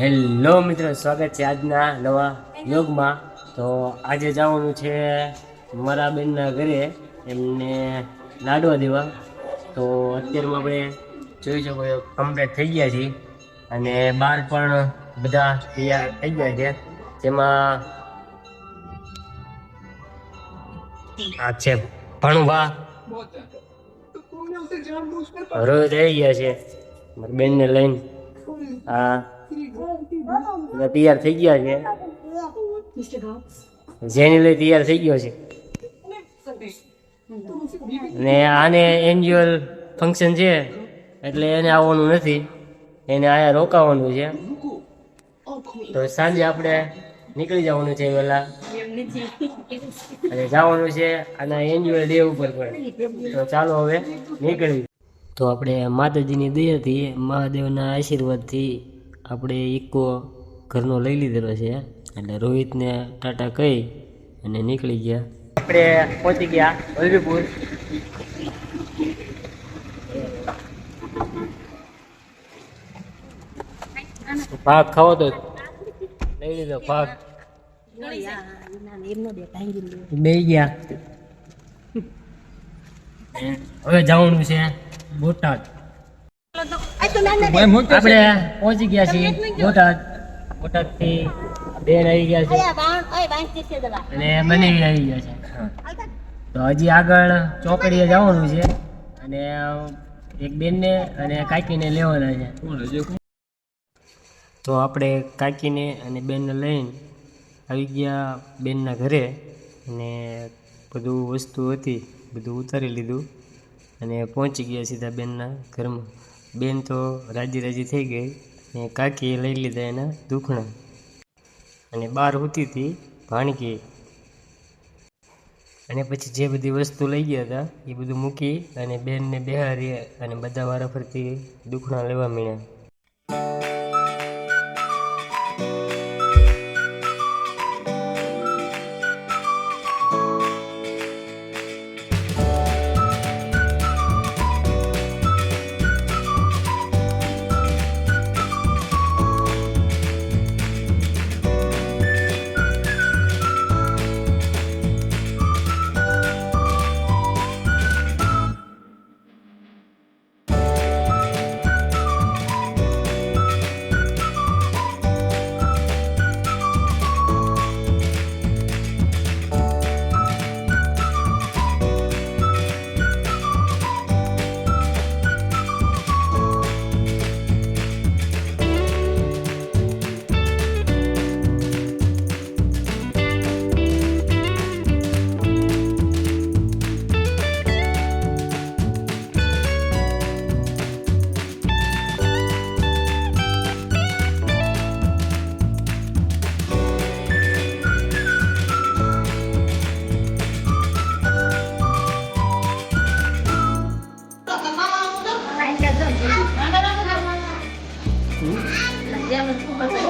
Hello મિત્રો સ્વાગત છે આજના નવા યોગમાં તો આજે જવાનું છે મારા બેનના ઘરે એમને લાડવા દેવા. તો અત્યારમાં આપણે જોઈ શકો છો કમ્પ્લીટ થઈ ગયા છીએ. અને બહાર પણ બધા તૈયાર થઈ ગયા છે. જેમાં આ છે ભણવા. રોજ આવી ગયા છે. મારી બેનને લઈને હા બધા તૈયાર થઈ ગયા છે. જેની લઈ તૈયાર થઈ ગયો છે. ને આને એન્યુઅલ ફંક્શન છે, એટલે એને આવવાનું નથી. એને અહીંયા રોકાવાનું છે. તો સાંજે આપણે નીકળી જવાનું છે વહેલા. અને જવાનું છે આના એન્યુઅલ ડે ઉપર પણ. તો ચાલો હવે નીકળી તો આપણે માતાજીની દયાથી મહાદેવના આશીર્વાદથી આપણે ઇકો ઘરનો લઈ લીધેલો છે. એટલે રોહિતને ટાટા કહી અને નીકળી ગયા. આપણે પહોંચી ગયા વલભીપુર. ભાગ ખાવો તો લઈ લીધો ભાગ. બે ગયા. હવે જવાનું છે બોટાદ. આપણે પહોંચી ગયા છીએ બોટાદ બોટાદ. થી બેન આવી ગયા છે. અને બનેવી આવી ગયા છે. તો હજી આગળ ચોકડીએ જવાનું છે. અને એક બેનને અને કાકીને લેવાના છે. તો આપણે કાકીને અને બેનને લઈને આવી ગયા બેનના ઘરે. અને બધું વસ્તુ હતી બધું ઉતારી લીધું. અને પહોંચી ગયા સીધા બેનના ઘરમાં. બેન તો રાજી રાજી થઈ ગઈ અને કાકીએ લઈ લીધા એના દુખણા. અને બહાર હોતી હતી ભાણકી. અને પછી જે બધી વસ્તુ લઈ ગયા હતા એ બધું મૂકી અને બેનને બેહારી અને બધા વારા ફરતી દુખણા લેવા માંડ્યા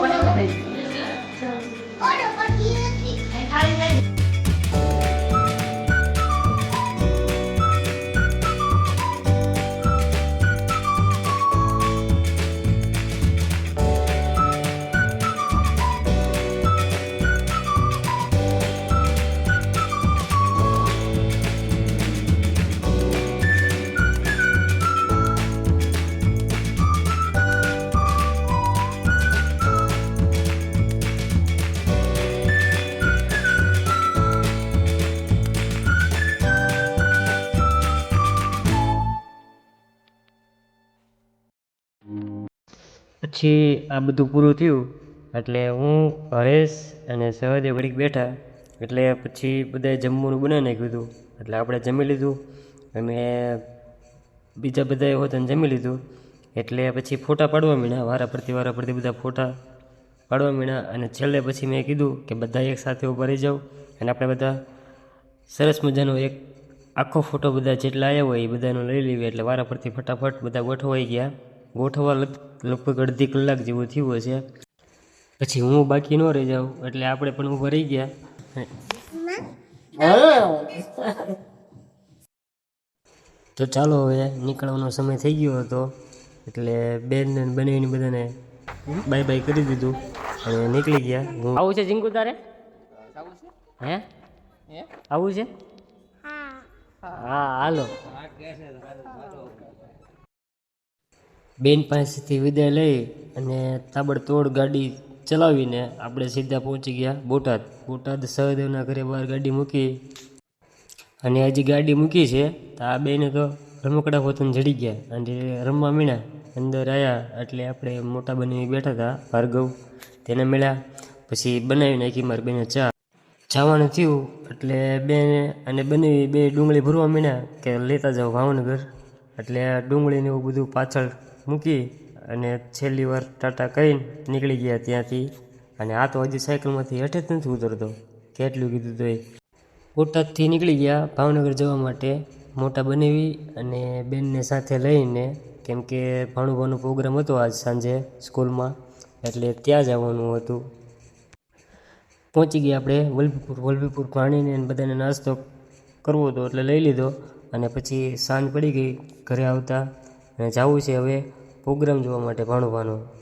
Vou fazer também. પછી આ બધું પૂરું થયું, એટલે હું હરેશ અને સહદેવ ઘડીક બેઠા, એટલે પછી બધાએ જમવાનું બનાવી નાખ્યું હતું. એટલે આપણે જમી લીધું, અને બીજા બધાએ હોતને જમી લીધું. એટલે પછી ફોટા પાડવા મીણ્યા વારા પરથી વારા પરથી બધા ફોટા પાડવા મીણ્યા અને છેલ્લે પછી મેં કીધું કે બધા એક સાથે ઊભા રહી જાઓ, અને આપણે બધા સરસ મજાનો એક આખો ફોટો બધા જેટલા આવ્યા હોય એ બધાનો લઈ લેવી, એટલે વારા પરથી ફટાફટ બધા ગોઠવાઈ ગયા. ગોઠવવા લગ- લગભગ અડધી કલાક જેવું થયું હશે. પછી હું બાકી ન રહી જાઉં એટલે આપણે પણ ઊભા રહી ગયા. તો ચાલો હવે નીકળવાનો સમય થઈ ગયો હતો એટલે બેનને બનાવીને બધાને બાય બાય કરી દીધું. અને નીકળી ગયા. હું આવું છે જીંકુ તારે? હે? આવું છે? હા હાલો. બેન પાસેથી વિદાય લઈ અને તાબડતોડ ગાડી ચલાવીને આપણે સીધા પહોંચી ગયા બોટાદ. બોટાદ સહદેવના ઘરે બહાર ગાડી મૂકી અને હજી ગાડી મૂકી છે તો આ બેને તો રમકડા પોતાને જડી ગયા અને રમવા મીણા. અંદર આવ્યા એટલે આપણે મોટા બની બેઠા હતા ભાર્ગવ. તેને મળ્યા, પછી બનાવી નાખી મારી બેને ચા. જવાનું થયું એટલે બેને અને બનાવી બે ડુંગળી ભરવા મીણ્યા કે લેતા જાઓ ભાવનગર. એટલે ડુંગળીને એવું બધું પાછળ મૂકી અને છેલ્લી વાર ટાટા કરીને નીકળી ગયા ત્યાંથી. અને આ તો હજી સાયકલમાંથી હેઠે જ નથી ઉતરતો. કેટલું કીધું તો બોટાદથી નીકળી ગયા ભાવનગર જવા માટે. મોટા બનાવી અને બેનને સાથે લઈને, કેમ કે ભાણુભાનો પ્રોગ્રામ હતો આજ સાંજે સ્કૂલમાં, એટલે ત્યાં જવાનું હતું. પહોંચી ગયા આપણે વલભીપુર. વલભીપુર પાણીને બધાને નાસ્તો કરવો હતો એટલે લઈ લીધો. અને પછી સાંજ પડી ગઈ ઘરે આવતા. અને જવું છે હવે પ્રોગ્રામ જોવા માટે ભાણુભાનો